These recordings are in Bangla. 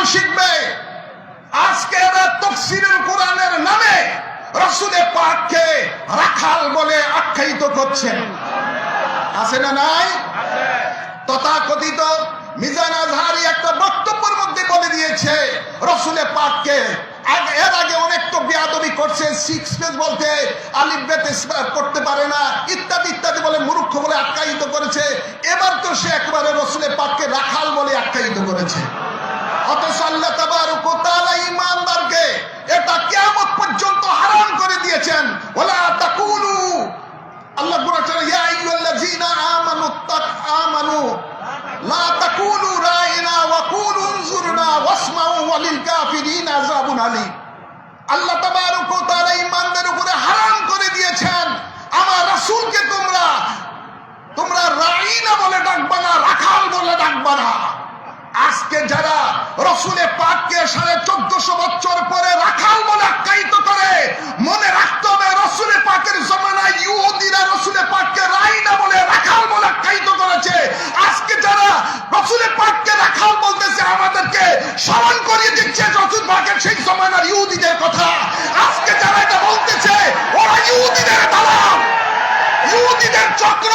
কোরআন শিখবে। আজকে এরা তফসিরের কোরআনের নামে রসুলের পাককে রাখাল বলে আখ্যায়িত করছেন। আছে না নাই? তথাকথিত মিজান আজহারি একটা বক্তব্যের মধ্যে বলে দিয়েছে, রসুলের পাককে এর আগে অনেক তো বেয়াদবি করছে সিক্স পেজ বলতে আলিফ বেতে করতে পারে না, ইত্যাদি ইত্যাদি বলে মূর্খ বলে আখ্যায়িত করেছে। এবার তো সে একবারে রসুলের পাককে রাখাল বলে আখ্যায়িত করেছে। অথচ আল্লাহ তাবারক ওয়া তাআলা ঈমানদারকে এটা কিয়ামত পর্যন্ত হারাম করে দিয়েছেন। ওয়ালা তাকুলু। আল্লাহ বলেছেন, ইয়া আইয়ুহাল্লাযীনা আমানু তাক আমানু লা তাকুলু রাইনা ওয়া কুলু উনজুরনা ওয়াসমাউ ওয়ালিল কাফিরিনা আযাবুন আলীম। আল্লাহ তাবারক ওয়া তাআলা ঈমানদের উপরে হারাম করে দিয়েছেন। আমার রাসূলকে তোমরা তোমরা রাইনা বলে ডাকবা না, রাখাল বলে ডাকবা না। আজকে যারা রসুলের পাককে সাড়ে চোদ্দশো বছর পরে রাখাল বলে আখ্যায়িত করে, মনে রাখতে হবে রসুলের পাকের জমানায় ইহুদিরা রসুলের পাককে রাইনা বলে, রাখাল বলে আখ্যায়িত করেছে। আজকে যারা রসুলের পাককে রাখাল বলতেছে, আমাদেরকে স্মরণ করিয়ে দিচ্ছে রসুল পাকের সেই জমানার ইহুদিদের কথা। আজকে যারা এটা বলতেছে, ওরা ইহুদিদের দালাল। ইহুদিদের চক্র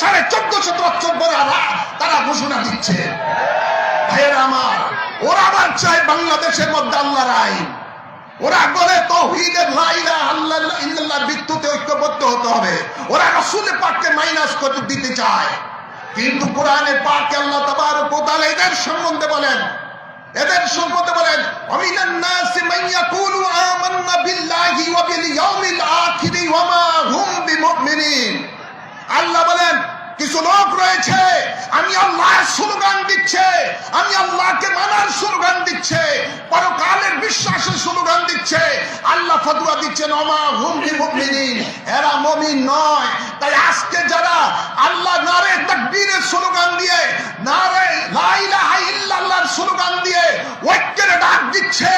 সাড়ে চোদ্দশো বছর পরে আরা- তারা ঘোষণা দিচ্ছে। ভাইয়ের আমার, ওরা আবার চায় বাংলাদেশের মধ্যে আল্লাহর আইন। ওরা বলে তৌহিদের লাইলা আল্লাহ ইল্লাল্লাহ বিদ্যুতে ঐক্যবদ্ধ হতে হবে। ওরা রসুলের পাককে মাইনাস করে দিতে চায়। কিন্তু কোরআনের পাকে আল্লাহ তাবারক ওয়া তাআলা এদের সম্বন্ধে বলেন। এদের সম্পর্কে বলেন, অমিনান নাসি মান ইয়াকুলু আমান্না বিল্লাহি ওয়া বিল ইয়াউমিল আখিরি ওয়া মা হুম বিমুমিনিন। আল্লাহ বলেন কিছু লোক রয়েছে। আমি আল্লাহর স্লোগান দিচ্ছে। আমি আল্লাহকে মানার স্লোগান দিচ্ছে। পরকালের বিশ্বাসের স্লোগান দিচ্ছে। আল্লাহ ফতোয়া দিচ্ছেন অমা হুম বিমুমিনিন। এরা মুমিন নয়। তাই আজকে যারা আল্লাহ নারে তাকবীরের স্লোগান দিয়ে, নারে লা ইলাহা ইল্লাল্লাহর স্লোগান দিয়ে ঐক্যের ডাক দিচ্ছে,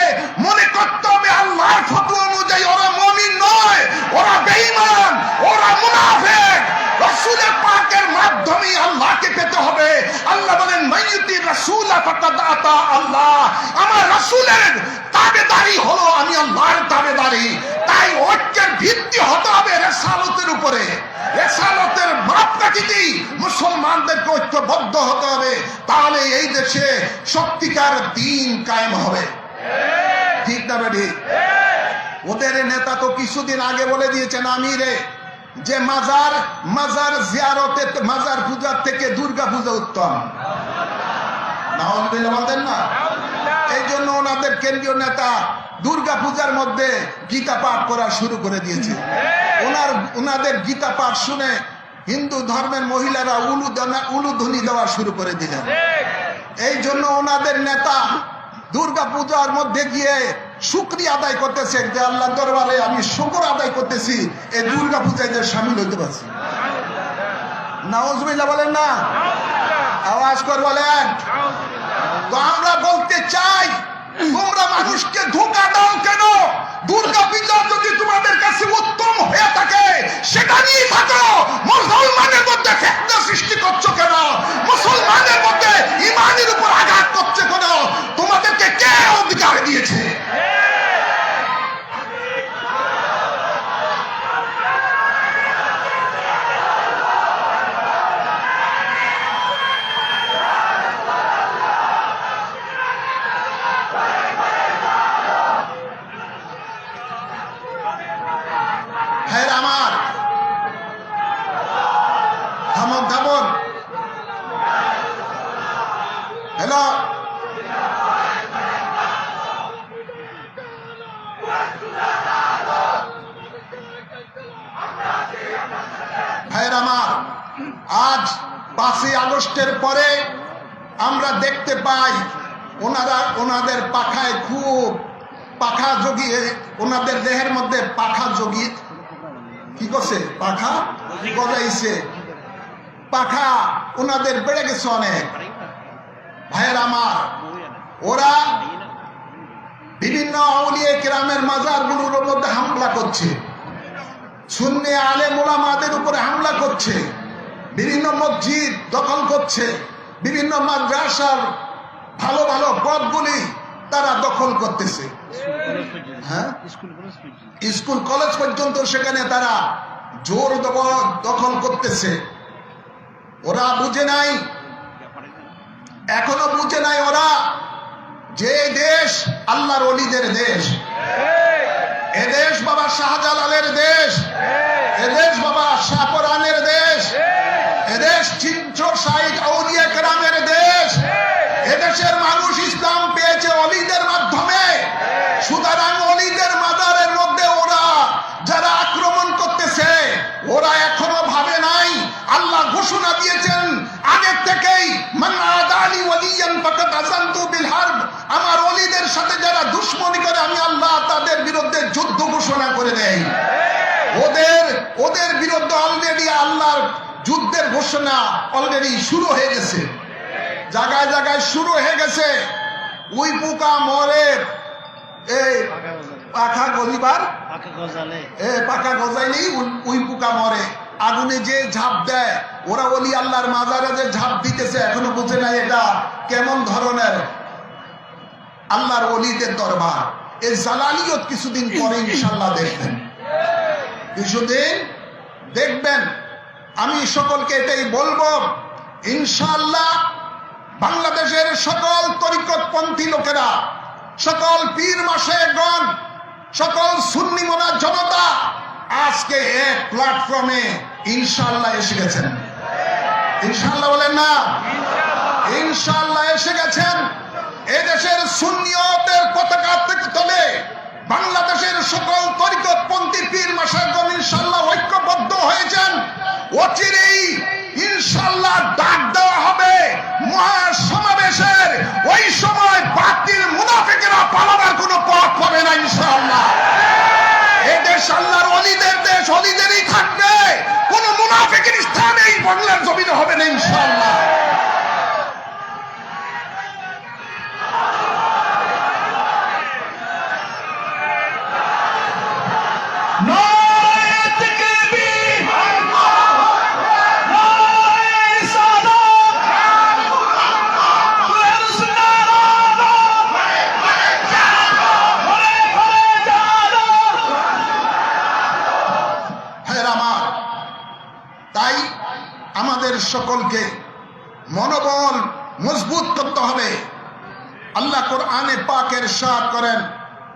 মনে করতে হবে আল্লাহর ফতোয়া অনুযায়ী ওরা মুমিন নয় ওরা বেঈমান ওরা মুনাফিক রাসূলের পাকের মাধ্যমে আল্লাহকে পেতে হবে। আল্লাহ বলেন, মাইয়ুতি রাসূলা ফাকাদ আতা আল্লাহ। আমার রাসূলের তাবেদারি হলো আমি আল্লাহর তাবেদারি। তাই ঐক্যের ভিত্তি হতে হবে রেসালতের উপরে। রেসালতের মাপকাঠিতেই মুসলমানদেরকে ঐক্যবদ্ধ হতে হবে, তাহলে এই দেশে সত্যিকার দিন কায়েম হবে। ঠিক না ওদের নেতা তো কিছুদিন আগে বলে দিয়েছেন, আমিরে যে মাজার মাজার জিয়ারতে মাজার পূজার থেকে দুর্গা পূজা উত্তম। বলতেন না? এই জন্য ওনাদের কেন্দ্রীয় নেতা দুর্গা পূজার মধ্যে গীতা পাঠ করা শুরু করে দিয়েছে। ওনার ওনাদের গীতা পাঠ শুনে হিন্দু ধর্মের মহিলারা উলু উলুধ্বনি দেওয়া শুরু করে দিলেন। এই জন্য ওনাদের নেতা দুর্গা পূজার মধ্যে গিয়ে শুক্রিয়া আদায় করতেছে যে আল্লাহ দরবারে আমি শুকর আদায় করতেছি এই দুর্গা পূজায় সামিল হইতে পারছি। নাউজবিল্লা বলেন না? আওয়াজ কর বলেন। তো আমরা বলতে চাই, তোমরা মানুষকে ধোকা দাও কেন? দুর্গা পূজা যদি তোমাদের কাছে উত্তম হয়ে থাকে সেটা নিয়ে থাকো। মুসলমানের মধ্যে ফেতনা সৃষ্টি করছ কেন মুসলমানের মধ্যে ইমানের উপর আঘাত করছে কেন তোমাদেরকে কে অধিকার দিয়েছে হ্যাঁ আমার থামন থামন হ্যালো ভাইয়ের আমার আজ পাঁচই আগস্টের পরে আমরা দেখতে পাই ওনারা ওনাদের পাখায় খুব পাখা জগিয়ে ওনাদের দেহের মধ্যে পাখা জগিয়ে কি করছে? পাখা গজাইছে। পাখা ওনাদের বেড়ে গেছে অনেক। ভাইয়ের আমার, ওরা বিভিন্ন আউলিয়া গ্রামের মাজারগুলোর মধ্যে হামলা করছে। শূন্য আলে মোলামাদের উপরে হামলা করছে। বিভিন্ন মসজিদ দখল করছে। বিভিন্ন মাদ্রাসার ভালো ভালো পদগুলি তারা দখল করতেছে। হ্যাঁ? স্কুল, কলেজ পর্যন্ত সেখানে তারা জোর দখল করতেছে। ওরা বুঝে নাই। এখনও বুঝে নাই ওরা যে দেশ আল্লাহর অলিদের দেশ। এদেশ বাবা শাহজালালের দেশ। এদেশ দেশ বাবা শাহপরানের দেশ। এদেশ চিত্র সাইড আউলিয়া কেরামের দেশ। এদেশের মানুষ ফাকাদ আযানতু বিল হারব। আমার অলিদের সাথে যারা দুশমনি করে আমি আল্লাহ তাদের বিরুদ্ধে যুদ্ধ ঘোষণা করে দেই। ওদের ওদের বিরুদ্ধে অলরেডি আল্লাহর যুদ্ধের ঘোষণা অলরেডি শুরু হয়ে গেছে। জায়গায় জায়গায় শুরু হয়ে গেছে। উই পোকা মরে এই পাখা গলিবার এ পাকা গজাইলেই উই পোকা মরে। আগুনে যে ঝাঁপ দেয়, ওরা ওলি আল্লাহর মাজারে যে ঝাঁপ দিতেছে, এখনও বুঝে নাই এটা কেমন ধরনের আল্লাহর অলিদের দরবার। এই জালালিয়ত কিছুদিন পরে ইনশাল্লাহ দেখবেন। কিছুদিন দেখবেন। আমি সকলকে এটাই বলব ইনশাল্লাহ বাংলাদেশের সকল তরিকতপন্থী লোকেরা, সকল পীর মাসেগণ, সকল সুন্নি মোনা জনতা আজকে এক প্ল্যাটফর্মে ইনশাল্লাহ এসে গেছেন। ইনশাল্লাহ বলেন না। ইনশাল্লাহ এসে গেছেন। এদেশের সুন্নিয়তের পতাকা থেকে তোলে বাংলাদেশের সকল তরিকতপন্থী পীর মাসাগণ ইনশাল্লাহ ঐক্যবদ্ধ হয়েছেন। অচিরেই ইনশাল্লাহ ডাক দেওয়া হবে। মহাসমাবেশের সকলকে মনোবল মজবুত করতে হবে। আল্লাহ কোরআনে পাকের সাথ করেন,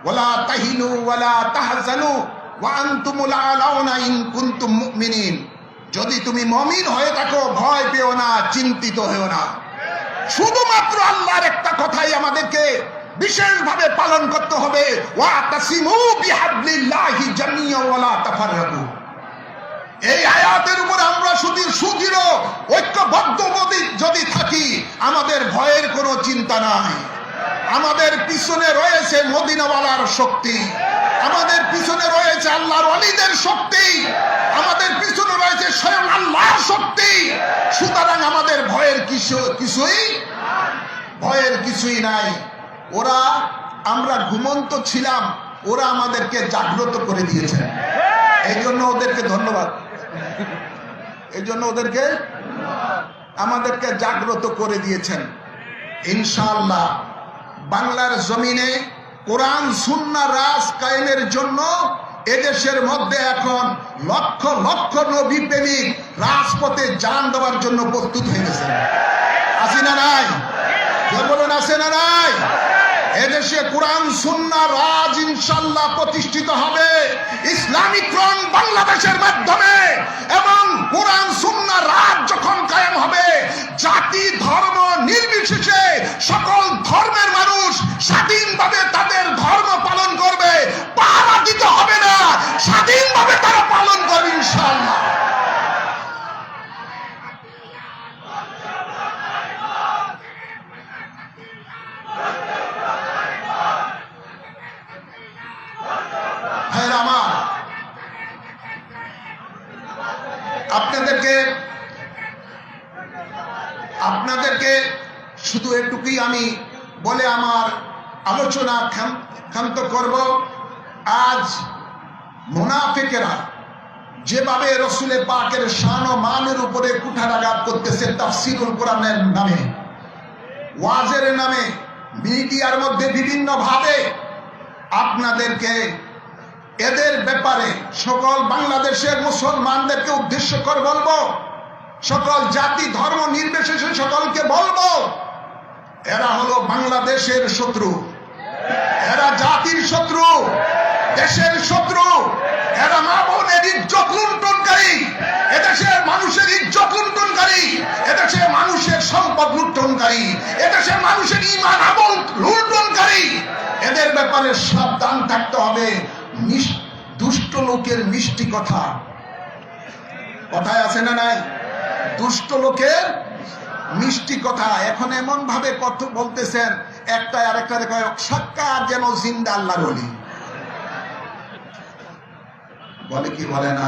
ওয়ালা তাহিনু ওয়ালা তাহজানু যদি তুমি মমিন হয়ে থাকো, ভয় পেও না, চিন্তিত হয়েও না। শুধুমাত্র আল্লাহর একটা কথাই আমাদেরকে বিশেষভাবে পালন করতে হবে, ওয়া তাসিমু বিহাবলিল্লাহি জামিয়া ওয়ালা তাফাররাকু। এই আয়াতের উপর আমরা শুধু সুদৃঢ় ঐক্যবদ্ধ যদি- থাকি, আমাদের ভয়ের কোনো চিন্তা নাই। আমাদের পিছনে রয়েছে মদিনাওয়ালার শক্তি। আমাদের পিছনে রয়েছে আল্লাহর অলিদের শক্তি। আমাদের পিছনে রয়েছে স্বয়ং আল্লাহর শক্তি। সুতরাং আমাদের ভয়ের কিছু, কিছুই, ভয়ের কিছুই নাই। ওরা, আমরা ঘুমন্ত ছিলাম, ওরা আমাদেরকে জাগ্রত করে দিয়েছে। এই জন্য ওদেরকে ধন্যবাদ। এই জন্য ওদেরকে আমাদেরকে জাগ্রত করে দিয়েছেন। ইনশাআল্লাহ বাংলার জমিনে কোরআন, সুন্না, রাজ কায়েমের জন্য এদেশের মধ্যে এখন লক্ষ লক্ষ নবী প্রেমিক রাজপথে জান দেওয়ার জন্য প্রস্তুত হয়ে গেছেন। আছে না নাই? বলুন, আছে না নাই? এদেশে কোরআন, সুন্না, রাজ ইনশাল্লাহ প্রতিষ্ঠিত হবে। ইসলামিক ফ্রন্ট বাংলাদেশের মাধ্যমে এবং কোরআন, সুন্না, রাজ যখন কায়েম হবে, জাতি, ধর্ম নির্বিশেষে সকল ধর্মের মানুষ স্বাধীনভাবে তাদের ধর্ম পালন করবে। পাহারা দিতে হবে না, স্বাধীনভাবে তারা পালন করবে ইনশাল্লাহ আমি বলে আমার আলোচনা ক্ষান্ত করব। আজ মুনাফিকেরা যেভাবে রসুলের পাকের শান ও মানের উপরে কুঠারাঘাত করতেছে তাফসিরুল কোরআনের নামে, ওয়াজের নামে, মিডিয়ার মধ্যে বিভিন্ন ভাবে আপনাদেরকে এদের ব্যাপারে সকল বাংলাদেশের মুসলমানদেরকে উদ্দেশ্য করে বলব, সকল জাতি ধর্ম নির্বিশেষে সকলকে বলব এরা হলো বাংলাদেশের শত্রু। এরা জাতির শত্রু, দেশের শত্রু। এরা মা বোনের ইজ্জত লুণ্ঠনকারী, এদেশের মানুষের ইজ্জত লুণ্ঠনকারী মানুষের সম্পদ লুণ্ঠনকারী এদেশের মানুষের ইমান আমল লুণ্ঠনকারী। এদের ব্যাপারে সাবধান থাকতে হবে। দুষ্ট লোকের মিষ্টি কথা। কথায় আছে না নাই? দুষ্ট লোকের মিষ্টি কথা। এখন এমন ভাবে কত বলতেছেন একটা আরেকটা কয় সাক্ষাৎ যেন জিন্দা আল্লাহ অলি বলে কি বলে না?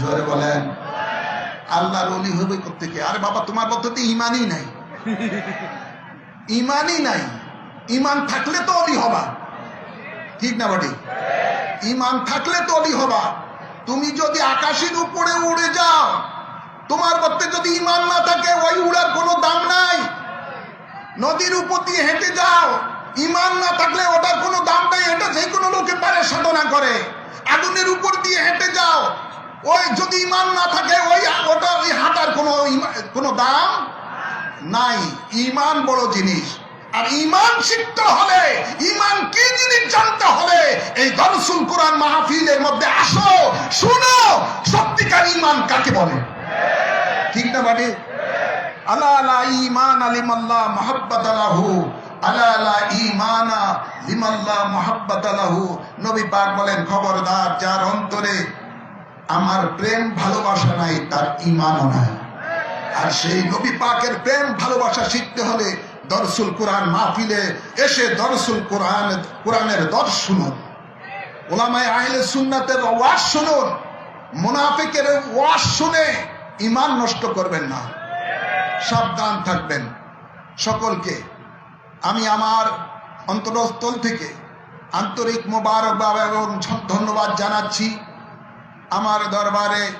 জোরে বলেন। আল্লাহর অলি হবে থেকে আরে বাবা, তোমার পদ্ধতি ইমানই নাই। ইমানই নাই। ইমান থাকলে তো অলি হবা। ঠিক না বাড়ি ইমান থাকলে তো অলি হবা। তুমি যদি আকাশের উপরে উড়ে তোমার মধ্যে যদি ইমান না থাকে, ওই উড়ার কোনো দাম নাই। নদীর উপর দিয়ে হেঁটে যাও। ইমান না থাকলে ওটার কোনো দাম নাই, এটা যে কোনো লোকে পারে সাধনা করে। আগুনের উপর দিয়ে হেঁটে যাও। ওই যদি ইমান না থাকে, ওই ওটা, ওই হাঁটার কোনো কোনো দাম নাই। ইমান বড় জিনিস। আর ইমান শিখতে হলে ইমান কি জিনিস জানতে হলে, এই দরসুল কোরআন মাহফিলের মধ্যে আসো, শুনো, সত্যিকার ইমান কাকে বলে? ঠিক না বাড়ি আলা আলা ইমান আলিমাল্লাহ মোহাব্বত আলাহু নবী পাক বলেন, খবরদার, যার অন্তরে আমার প্রেম ভালোবাসা নাই, তার ইমানও নাই। আর সেই নবী পাকের প্রেম ভালোবাসা শিখতে হলে দরসুল কোরআন মাহফিলে এসে দরসুল কোরআন, কোরআনের দর্শ শুনুন। ওলামায় আহলে সুন্নাতের ওয়াজ শুনুন। মুনাফিকের ওয়াজ শুনে ইমান নষ্ট করবেন না। সাবধান থাকবেন সকলকে। আমি আমার অন্তরস্থল থেকে আন্তরিক মোবারকবাদ এবং ধন্যবাদ জানাচ্ছি। আমার দরবারে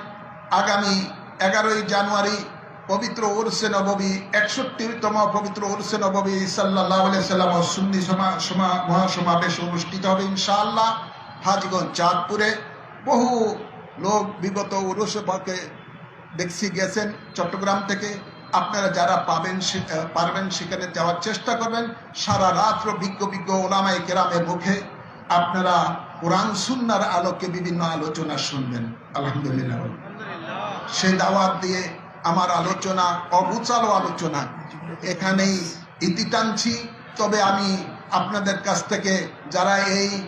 আগামী এগারোই জানুয়ারি পবিত্র উরসে নববী, একষট্টিতম পবিত্র উরসে নববী সাল্লাহ সাল্লাম সুন্নি সমা- সমা- মহাসমাবেশ অনুষ্ঠিত হবে ইনশাআল্লাহ। হাজগঞ্জ, চাঁদপুরে বহু লোক বিগত উরসে দেখছি গেছেন চট্টগ্রাম থেকে। আপনারা যারা পাবেন সে- পারবেন সেখানে যাওয়ার চেষ্টা করবেন। সারা রাত্র বিজ্ঞ বিজ্ঞ ওলামাই কেরামের মুখে আপনারা কোরআন সুন্নার আলোকে বিভিন্ন আলোচনা শুনবেন। আলহামদুলিল্লাহ। সেই দাওয়াত দিয়ে আমার আলোচনা অগুচালো আলোচনা, এখানেই ইতি টানছি। তবে আমি আপনাদের কাছ থেকে যারা এই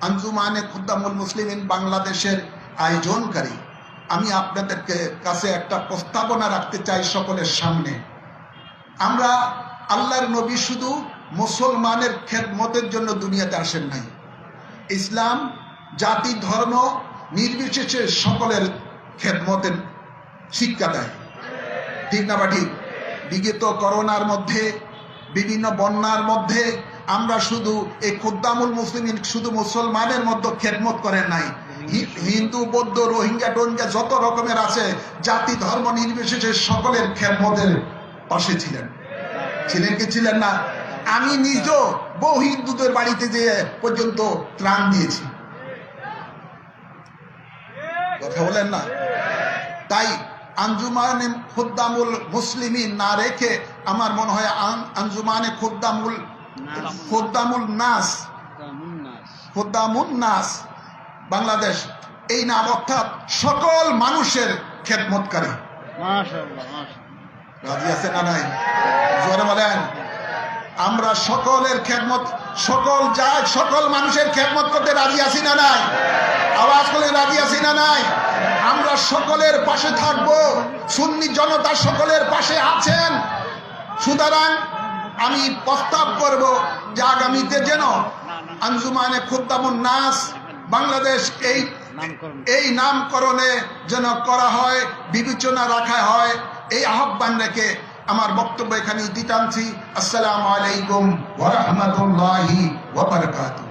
আঞ্জুমানে খুদ্দামুল মুসলিমিন বাংলাদেশের আয়োজনকারী আমি আপনাদেরকে কাছে একটা প্রস্তাবনা রাখতে চাই সকলের সামনে। আমরা আল্লাহর নবী শুধু মুসলমানের খেদমতের জন্য দুনিয়াতে আসেন নাই। ইসলাম, জাতি, ধর্ম নির্বিশেষে সকলের খেদমতের শিক্ষা দেয়। ঠিক না বা ঠিক? বিগত করোনার মধ্যে, বিভিন্ন বন্যার মধ্যে আমরা শুধু এই খুদ্দামুল মুসলিম শুধু মুসলমানের মধ্যে খেদমত করেন নাই। হিন্দু বৌদ্ধ রোহিঙ্গা টোহিঙ্গা যত রকমের আছে জাতি ধর্ম নির্বিশেষে সকলের খেদমতের পাশে ছিলেন। ছিলেন কি ছিলেন না? আমি নিজ বহু হিন্দুদের বাড়িতে যেয়ে পর্যন্ত ত্রাণ দিয়েছি। কথা বলেন না? তাই আঞ্জুমানে খুদ্দামুল মুসলিমিন না রেখে আমার মনে হয় আঞ্জুমানে খুদ্দামুল খুদ্দামুল নাস। খুদ্দামুল নাস। বাংলাদেশ এই নাম অর্থাৎ সকল মানুষের খেদমতকারী। রাজি আছে না নাই? জোরে বলেন। আমরা সকলের খেদমত সকল যা সকল মানুষের খেদমত করতে রাজি আছি না নাই? আওয়াজ করে রাজি আছি না নাই? আমরা সকলের পাশে থাকব সুন্নি জনতা সকলের পাশে আছেন। সুতরাং আমি প্রস্তাব করব যে আগামীতে যেন আঞ্জুমানে খুদ্দামুন নাস বাংলাদেশ এই এই নামকরণে যেন করা হয় বিবেচনা রাখা হয় এই আহ্বান রেখে আমার বক্তব্য এখানে দিতামছি আসসালামু আলাইকুম ওয়া রাহমাতুল্লাহি ওয়া বারাকাতুহু।